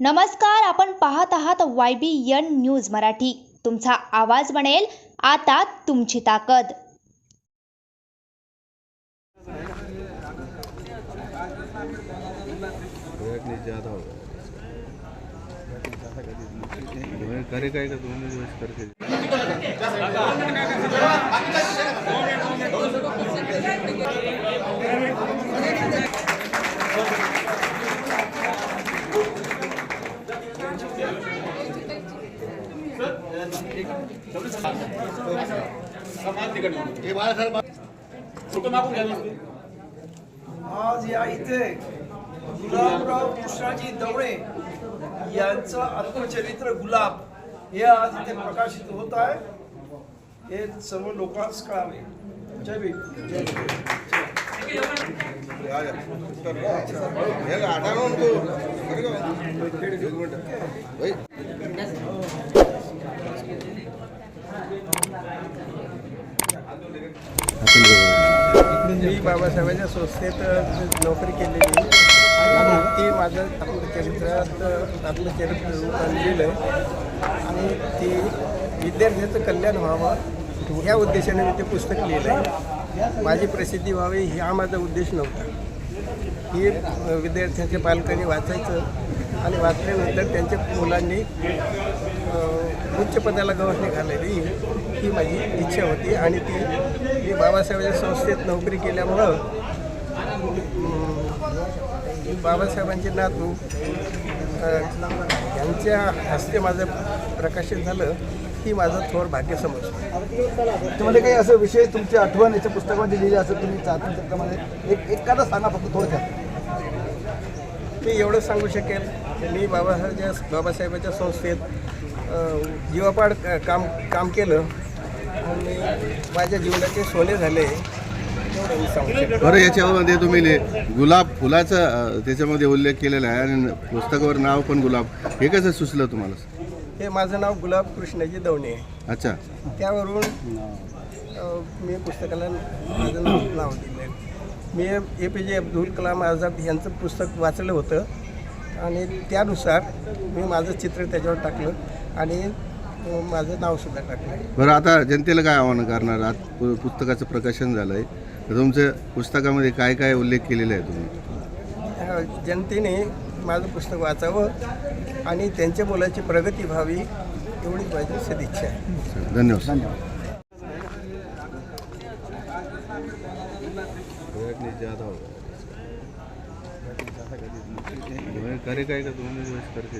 नमस्कार आपण पाहत आहात Y B N news Marathi. तुमचा आवाज बनेल आता तुमची ताकद. आज या इथे गुलाबराव कृष्णाजी दवणे यांचं आत्मचरित्र गुलाब हे आज इथे प्रकाशित होत आहे. हे सर्व लोकांस कळावे जय भीम. जय मी बाबासाहेबांच्या संस्थेत नोकरी केलेली. आणि ती माझं आत्मचरित्रात आत्मचरित्र रूपाने लिहिलं आणि ती विद्यार्थ्याचं कल्याण व्हावं ह्या उद्देशाने मी ते पुस्तक लिहिलं आहे माझी प्रसिद्धी व्हावी हा माझा उद्देश नव्हता. ही विद्यार्थ्यांच्या पालकांनी वाचायचं. आणि वाचल्यानंतर त्यांच्या मुलांनी उच्च पदाला गवसणी घालावी ही माझी इच्छा होती आणि ती मी बाबासाहेबांच्या संस्थेत नोकरी केल्यामुळं बाबासाहेबांचे नातू यांच्या हस्ते माझं प्रकाशित झालं ही माझं थोर भाग्य समजतो. त्यामध्ये काही असं विषय तुमची आठवण याच्या पुस्तकामध्ये लिहिले असं तुम्ही चाचणीमध्ये एक एखादा सांगा फक्त थोडक्यात. मी एवढं सांगू शकेल. मी बाबासाहेबांच्या बाबासाहेबांच्या संस्थेत जीवापाड काम काम केलं. आणि माझ्या जीवनाचे सोने झाले. बरं याच्यामध्ये तुम्ही गुलाब फुलाचा त्याच्यामध्ये उल्लेख केलेला आहे आणि पुस्तकावर नाव पण गुलाब. हे कसं सुचलं तुम्हाला? हे माझं नाव गुलाब कृष्णाजी दवणे. आहे अच्छा. त्यावरून मी पुस्तकाला माझं नाव नाव दिलं आहे मी ए पी जे अब्दुल कलाम आझाद यांचं पुस्तक वाचलं होतं. आणि त्यानुसार मी माझं चित्र त्याच्यावर टाकलं आणि माझं नावसुद्धा टाकलं. बरं आता जनतेला काय आव्हान करणार? आज पु- पुस्तकाचं प्रकाशन झालं आहे तर तुमच्या पुस्तकामध्ये काय काय उल्लेख केलेला आहे तुम्ही? अ, जनतेने माझं पुस्तक वाचावं आणि त्यांच्या मुलाची प्रगती व्हावी एवढीच माझी सदिच्छा आहे. धन्यवाद. धन्यवाद. करे काय का? दोन दिवस करते.